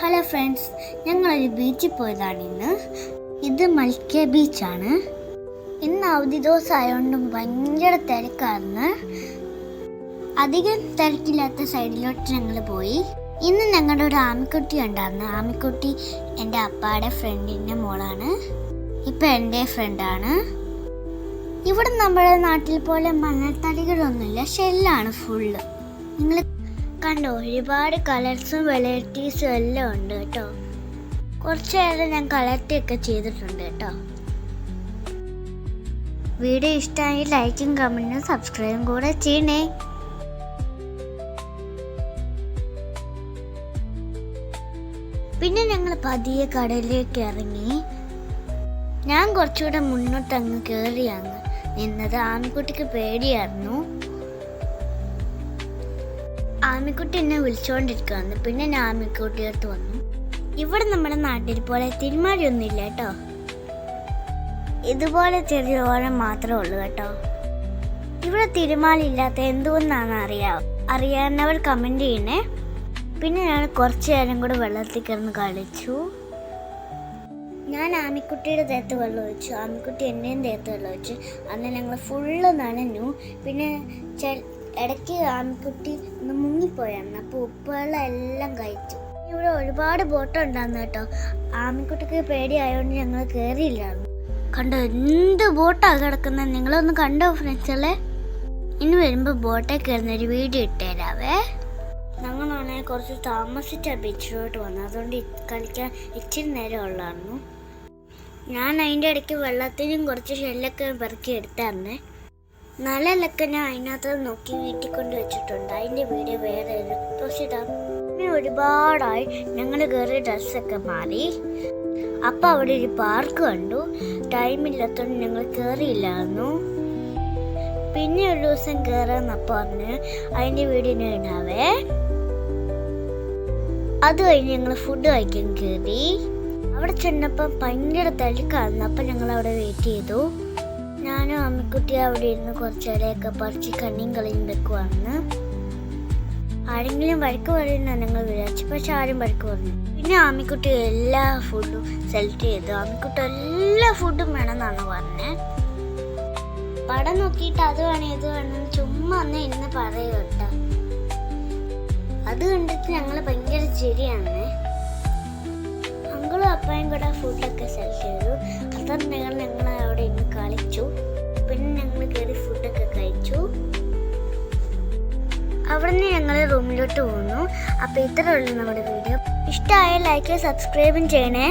Hello friends ഞങ്ങളൊരു ബീച്ചിൽ പോയതാണ് ഇന്ന് ഇത് മൽക്ക ബീച്ചാണ് ഇന്ന് അവധി ദിവസം ആയതുകൊണ്ട് ഭയങ്കര തിരക്കായിരുന്നു അധികം തിരക്കില്ലാത്ത സൈഡിലോട്ട് ഞങ്ങൾ പോയി. ഇന്ന് ഞങ്ങളുടെ ഒരു ആമിക്കുട്ടി ഉണ്ടായിരുന്നു. ആമിക്കുട്ടി എന്റെ അപ്പാടെ ഫ്രണ്ടിന്റെ മോളാണ്. ഇപ്പം എന്റെ ഫ്രണ്ടാണ് ഇവിടെ നമ്മുടെ നാട്ടിൽ പോലെ മണൽത്തടികളൊന്നുമില്ല. ഷെല്ലാണ് ഫുള്ള് നിങ്ങൾ കണ്ടോ ഒരുപാട് കളേഴ്സും വെറൈറ്റീസും എല്ലാം ഉണ്ട് കേട്ടോ. കുറച്ച് നേരം ഞാൻ കളക്റ്റൊക്കെ ചെയ്തിട്ടുണ്ട് കേട്ടോ. വീഡിയോ ഇഷ്ടമായി ലൈക്കും കമന്റും സബ്സ്ക്രൈബും കൂടെ ചെയ്യണേ. പിന്നെ ഞങ്ങൾ പതിയെ കടലിലേക്ക് ഇറങ്ങി. ഞാൻ കുറച്ചുകൂടെ മുന്നോട്ട് അങ്ങ് കയറിയാണ് നിന്നത് ആൺകുട്ടിക്ക് പേടിയായിരുന്നു. ആമിക്കുട്ടി എന്നെ വിളിച്ചുകൊണ്ടിരിക്കുകയാണ് പിന്നെ ഞാൻ ആമിക്കുട്ടി അടുത്ത് വന്നു. ഇവിടെ നമ്മുടെ നാട്ടിൽ പോലെ തിരുമാരിയൊന്നുമില്ല കേട്ടോ. ഇതുപോലെ ചെറിയ ഓരം മാത്രമേ ഉള്ളൂ കേട്ടോ. ഇവിടെ തിരുമാലില്ലാത്ത എന്തുകൊണ്ടാണ് അറിയാം അറിയാവുന്നവർ കമന്റ് ചെയ്യണേ. പിന്നെ ഞാൻ കുറച്ച് നേരം കൂടെ വെള്ളത്തിൽ കിടന്ന് കളിച്ചു. ഞാൻ ആമിക്കുട്ടിയുടെ ദേഹത്ത് വെള്ളം ഒഴിച്ചു. ആമിക്കുട്ടി എന്നെയും ദേഹത്ത് വെള്ളം ഒഴിച്ചു. അന്ന് ഞങ്ങൾ ഫുള്ള് നനഞ്ഞു. പിന്നെ ഇടയ്ക്ക് ആമിക്കുട്ടി ഒന്ന് മുങ്ങിപ്പോയായിരുന്നു അപ്പോൾ എല്ലാം കഴിച്ചു. ഇവിടെ ഒരുപാട് ബോട്ട് ഉണ്ടായിരുന്നു കേട്ടോ. ആമിക്കുട്ടിക്ക് പേടിയായതുകൊണ്ട് ഞങ്ങൾ കയറിയില്ലായിരുന്നു കണ്ടോ എന്ത് ബോട്ടാണ് കിടക്കുന്നത്? നിങ്ങളൊന്ന് കണ്ടോ ഫ്രണ്ട്സുകളെ ഇനി വരുമ്പോൾ ബോട്ടേ കയറുന്ന ഒരു വീഡിയോ ഇട്ടുതരാവേ ഞങ്ങളാണെങ്കിൽ കുറച്ച് താമസിച്ച ബീച്ചിലോട്ട് വന്നു. അതുകൊണ്ട് കളിക്കാൻ ഇച്ചിരി നേരം ഉള്ളായിരുന്നു. ഞാൻ അതിന്റെ ഇടയ്ക്ക് വെള്ളത്തിനും കുറച്ച് ഷെല്ലൊക്കെ പെറുക്കി എടുത്തായിരുന്നേ. നല്ലതൊക്കെ ഞാൻ അതിനകത്ത് നോക്കി വീട്ടിൽ കൊണ്ട് വെച്ചിട്ടുണ്ട്. അതിന്റെ വീഡിയോ വേറെ ദിവസം പിന്നെ ഒരുപാടായി ഞങ്ങൾ കയറി ഡ്രസ്സൊക്കെ മാറി. അപ്പം അവിടെ ഒരു പാർക്ക് കണ്ടു. ടൈമില്ലാത്തതുകൊണ്ട് ഞങ്ങൾ കയറിയില്ലായിരുന്നു. പിന്നെ ഒരു ദിവസം കയറാന്നപ്പോൾ പറഞ്ഞ് അതിന്റെ വീഡിയോ ഇടാവേ. അത് കഴിഞ്ഞ് ഞങ്ങൾ ഫുഡ് കഴിക്കാൻ കയറി. അവിടെ ചെന്നപ്പോൾ ഭയങ്കര തിരക്കായിരുന്നു. അപ്പം ഞങ്ങൾ അവിടെ വെയിറ്റ് ചെയ്തു. ഞാനും അമ്മിക്കുട്ടി അവിടെ ഇരുന്ന് കുറച്ച് ഇടയൊക്കെ പറിച്ച് കണ്ണിയും കളിയും വെക്കുവാണ് ആരെങ്കിലും വഴക്ക് പറയുന്ന ഞങ്ങൾ വിചാരിച്ചു. പക്ഷെ ആരും വഴക്ക് പറഞ്ഞു. പിന്നെ ആമിക്കുട്ടി എല്ലാ ഫുഡും സെലക്ട് ചെയ്തു. ആമിക്കുട്ടി എല്ലാ ഫുഡും വേണമെന്നാണ് പറഞ്ഞത് പടം നോക്കിയിട്ട് അത് വേണം ഇത് വേണം ചുമ്മാ അന്ന് ഇരുന്ന് പറയുക കേട്ടോ. അത് കണ്ടിട്ട് ഞങ്ങൾ ഭയങ്കര ചിരിയാണ്. അങ്കിളും അപ്പായും കൂടെ ഫുഡൊക്കെ സെലക്ട് ചെയ്തു. അപ്പം അവിടെ നിന്ന് ഞങ്ങൾ റൂമിലോട്ട് പോന്നു അപ്പോൾ ഇത്രയുള്ള നമ്മുടെ വീഡിയോ. ഇഷ്ടമായ ലൈക്ക് സബ്സ്ക്രൈബും ചെയ്യണേ.